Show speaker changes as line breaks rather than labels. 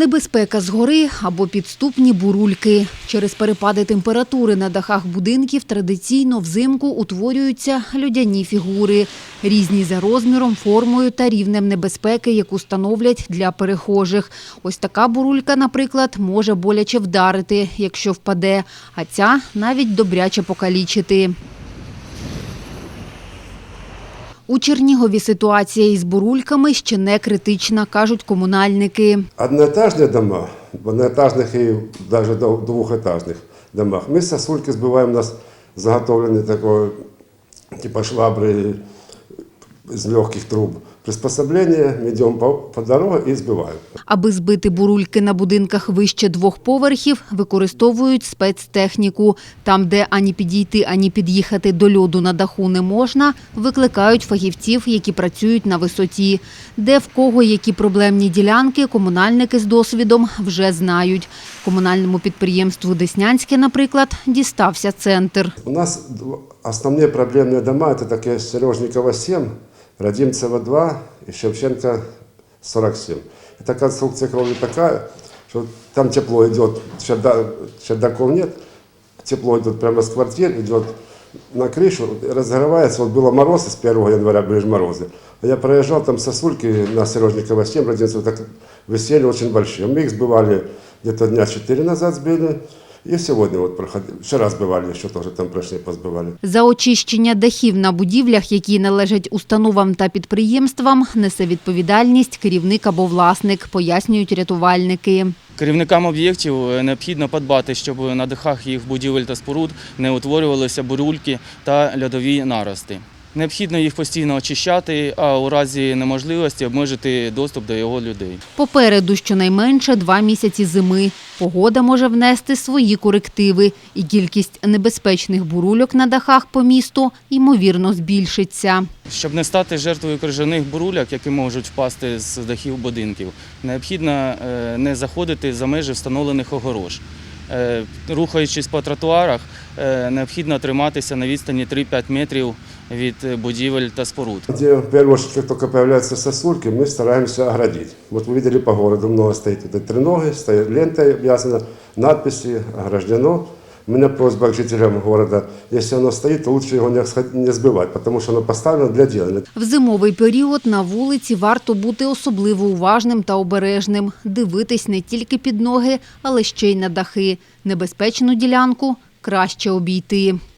Небезпека згори або підступні бурульки. Через перепади температури на дахах будинків традиційно взимку утворюються людяні фігури, різні за розміром, формою та рівнем небезпеки, яку становлять для перехожих. Ось така бурулька, наприклад, може боляче вдарити, якщо впаде, а ця навіть добряче покалічити. У Чернігові ситуація із бурульками ще не критична, кажуть комунальники.
Одноэтажные дома, в одноэтажных и даже до- двухэтажных домах, мы сосульки сбиваем, у нас заготовлены такое, типа швабры из легких труб. Приспособление, мы идем по, по дороге и сбиваем.
Аби збити бурульки на будинках вище двох поверхів, використовують спецтехніку. Там, де ані підійти, ані під'їхати до льоду на даху не можна, викликають фахівців, які працюють на висоті. Де в кого які проблемні ділянки, комунальники з досвідом вже знають. Комунальному підприємству Деснянське, наприклад, дістався центр.
У нас дв- основные проблемные дома, это такие Сережникова 7, Родимцева 2 и Шевченко 47. Эта конструкция кровли такая, что там тепло идет, черда- чердаков нет, тепло идет прямо с квартир, идет на крышу, разогревается. Вот было мороз, с 1 января были же морозы. А Я проезжал, там сосульки на Сережникова 7, Родимцева, так висели очень большие. Мы их сбивали где-то дня 4 назад сбили. И сегодня вот проходили. Вчера сбивали, еще тоже там прошли, позбивали.
За очищення дахів на будівлях, які належать установам та підприємствам, несе відповідальність керівник або власник, пояснюють рятувальники.
Керівникам об'єктів е, необхідно подбати, щоб на дахах їх будівель та споруд не утворювалися бурульки та льодові нарости. Необхідно їх постійно очищати, а у разі неможливості обмежити доступ до його людей.
Попереду щонайменше два місяці зими. Погода може внести свої корективи, і кількість небезпечних бурульок на дахах по місту ймовірно збільшиться.
Щоб не стати жертвою крижаних буруляк, які можуть впасти з дахів будинків, необхідно е, не заходити за межі встановлених огорож. Е, Рухаючись по тротуарах, е, необхідно триматися на відстані 3-5 метрів від е, будівель та споруд.
Где в первую очередь, как только появляются сосульки, мы стараемся оградить. Вот вы видели по городу много стоит вот этой треноги, стоит лентой обвязана, надписи, ограждено. У меня просьба к жителям города, если оно стоит, то лучше его не сход- не сбивать, потому что оно поставлено для дела.
В зимовий період на вулиці варто бути особливо уважним та обережним, дивитись не тільки під ноги, але ще й на дахи. Небезпечну ділянку краще обійти.